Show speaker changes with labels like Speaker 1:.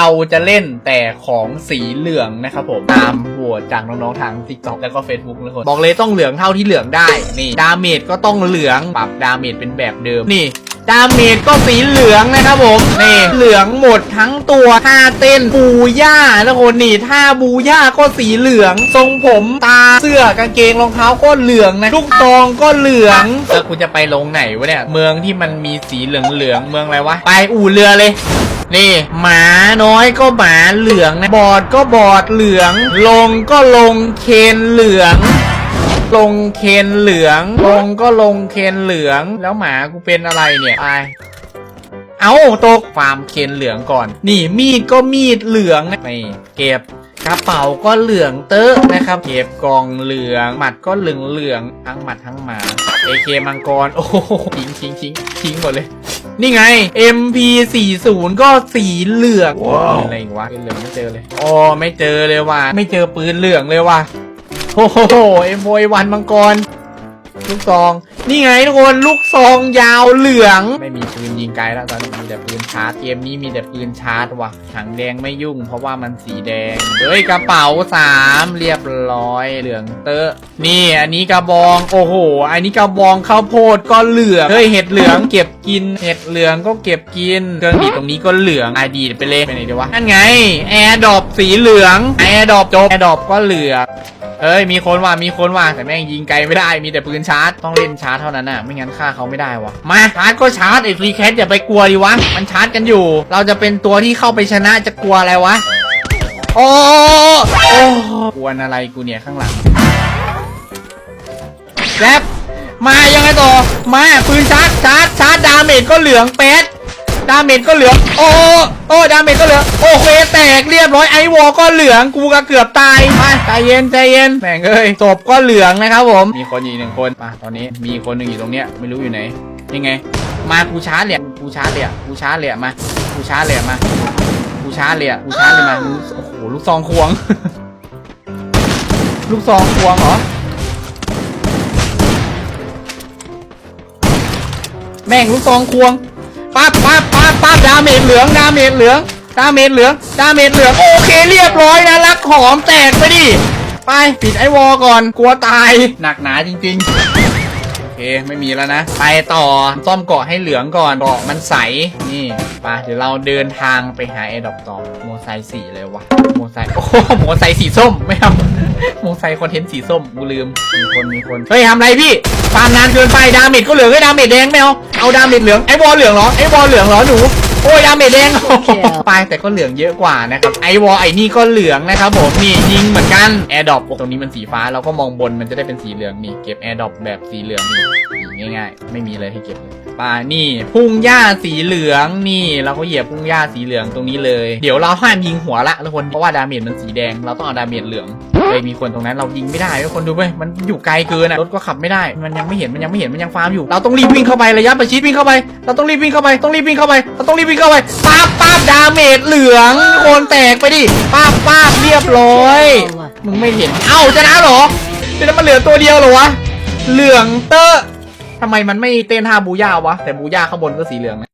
Speaker 1: เราจะเล่นแต่ของสีเหลืองนะครับผมตามโหวตจากน้องๆทาง TikTok แล้วก็ Facebook ทุกคนบอกเลยต้องเหลืองเท่าที่เหลืองได้นี่ดาเมจก็ต้องเหลืองปรับดาเมจเป็นแบบเดิมนี่ดาเมจก็สีเหลืองนะครับผมนี่เหลืองหมดทั้งตัวท่าเต้นบูย่าทุกคนนี่ท่าบูย่าก็สีเหลือง ทรงผมตาเสื้อกางเกงรองเท้าก็เหลืองนะลูกตองก็เหลืองแล้วคุณจะไปลงไหนวะเนี่ยเมืองที่มันมีสีเหลืองๆเมืองอะไรวะไปอู่เรือเลย นี่ หมาน้อยก็หมาเหลืองนะ บอดก็บอดเหลือง ลงก็ลงเคนเหลือง ลงเคนเหลือง ลงก็ลงเคนเหลือง แล้วหมากูเป็นอะไรเนี่ยไปเอาตกฟาร์มเคนเหลืองก่อน นี่มีดก็มีดเหลืองนะนี่เก็บกระเป๋าก็เหลืองเตอะนะครับ เก็บกองเหลือง หมัดก็เหลืองเหลืองทั้งหมัดทั้งหมา AK มังกร โอ้โหทิ้งทิ้งทิ้งทิ้งหมดเลย นี่ไง MP40 ก็สีเหลืองว้าวอะไรอีกวะปืนเหลืองไม่เจอเลยอ๋อไม่เจอเลยว่ะไม่เจอปืนเหลืองเลยว่ะโอ้โหเอ็มโวยวันมังกรลูกซอง นี่ไงทุกคนลูกซองยาวเหลือง ไม่มีปืนยิงไกลแล้วตอนนี้มีแต่ปืนชาร์จเกมนี้มีแต่ปืนชาร์จว่ะถังแดงไม่ยุ่ง เพราะว่ามันสีแดงเฮ้ยกระเป๋าสามเรียบร้อยเหลืองเตอะนี่อันนี้กระบองโอ้โห อันนี้กระบองข้าวโพดก็เหลืองเฮ้ยเห็ดเหลืองเก็บกินเห็ดเหลืองก็เก็บกินเครื่องดีดตรงนี้ก็เหลืองไอดีไปเลยไปไหนดีวะนั่นไงแอร์ดรอปสีเหลืองแอร์ดรอปจบแอร์ดรอปก็เหลือง เอ้ยมีคนว่ะมีคนว่ะแต่แม่งยิงไกลไม่ได้มีแต่ปืนชาร์จต้องเล่นชาร์จเท่านั้นน่ะไม่งั้นฆ่าเขาไม่ได้วะมาชาร์จก็ชาร์จไอ้ฟรีแคทอย่าไปกลัวดิวะมันชาร์จกันอยู่ เราจะเป็นตัวที่เข้าไปชนะจะกลัวอะไรวะโอ้โอ้กวนอะไรกูเนี่ยข้างหลังแซบมายังไงต่อมาปืนชาร์จชาร์จชาร์จดาเมจก็เหลืองเป็ด ดาเมจก็เหลืองโอ้โอ้ดาเมจก็เหลืองโอเคแตกเรียบร้อยไอวอลก็เหลืองกูก็เกือบตายมาใจเย็นใจเย็นแม่งเอ้ยศพก็เหลืองนะครับผมมีคนอีกหนึ่งคนมาตอนนี้มีคนหนึ่งอยู่ตรงเนี้ยไม่รู้อยู่ไหนยังไง มากูชาร์จเลยกูชาร์จเลยกูชาร์จเลยมากูชาร์จเลยมากูชาร์จเลยกูชาร์จเลยมาโอ้โหลูกซองควง ลูกซองควงเหรอแม่งลูกซองควงปั๊บปั๊บ ปั๊บปั๊บดาเมจเหลืองดาเมจเหลืองดาเมจเหลืองดาเมจเหลืองโอเคเรียบร้อยนะรักหอมแตกไปดิไปปิดไอวอลก่อนกลัวตายหนักหนาจริง ๆ เคไม่มีแล้วนะ ไปต่อซ่อมเกาะให้เหลืองก่อนเกาะมันใสนี่ไปเดี๋ยวเราเดินทางไปหาไอ้ดอกต่อโมไซค์สีเลยวะโมไซค์โอ้โหโมไซค์สีส้มไม่ทำโมไซค์คอนเทนต์สีส้มกูลืมมีคนมีคนเฮ้ยทำไรพี่ฟาร์มนานเกินไปดาเมจก็เหลืองไอ้ยดาเมจแดงไม่เอาเอาดาเมจเหลืองไอ้วอลเหลืองเหรอไอ้วอลเหลืองเหรอหนู โอ้ยดาเมจแดงไปแต่ก็เหลืองเยอะกว่านะครับไอวอลไอนี่ก็เหลืองนะครับผมนี่ยิงเหมือนกันแอร์ดรอปตรงนี้มันสีฟ้าเราก็มองบนมันจะได้เป็นสีเหลืองนี่เก็บแอร์ดรอปแบบสีเหลืองนี่ยิงง่ายๆ ไม่มีอะไรให้เก็บเลย ปนี่พุ่งหญ้าสีเหลืองนี่เราก็เหยียบพุ่งหญ้าสีเหลืองตรงนี้เลย เดี๋ยวเราห้ามยิงหัวละทุกคนเพราะว่าดาเมจมันสีแดง เราต้องเอาดาเมจเหลืองเลยมีคนตรงนั้นเรายิงไม่ได้ทุกคนดูไปมันอยู่ไกลเกินอะรถก็ขับไม่ได้มันยังไม่เห็นมันยังไม่เห็นมันยังฟาร์มอยู่ เราต้องรีบวิ่งเข้าไประยะประชิดวิ่งเข้าไป เราต้องรีบวิ่งเข้าไปต้องรีบวิ่งเข้าไปเราต้องรีบวิ่งเข้าไปป้าป้าดาเมจเหลืองโคนแตกไปดิป้าป้าเรียบร้อย มึงไม่เห็นเอ้าชนะเหรอเดี๋ยวมันเหลือตัวเดียวเหรอวะเหลืองเตอ ทำไมมันไม่เต้นท่าบูย่าวะ แต่บูย่าข้างบนก็สีเหลืองนะ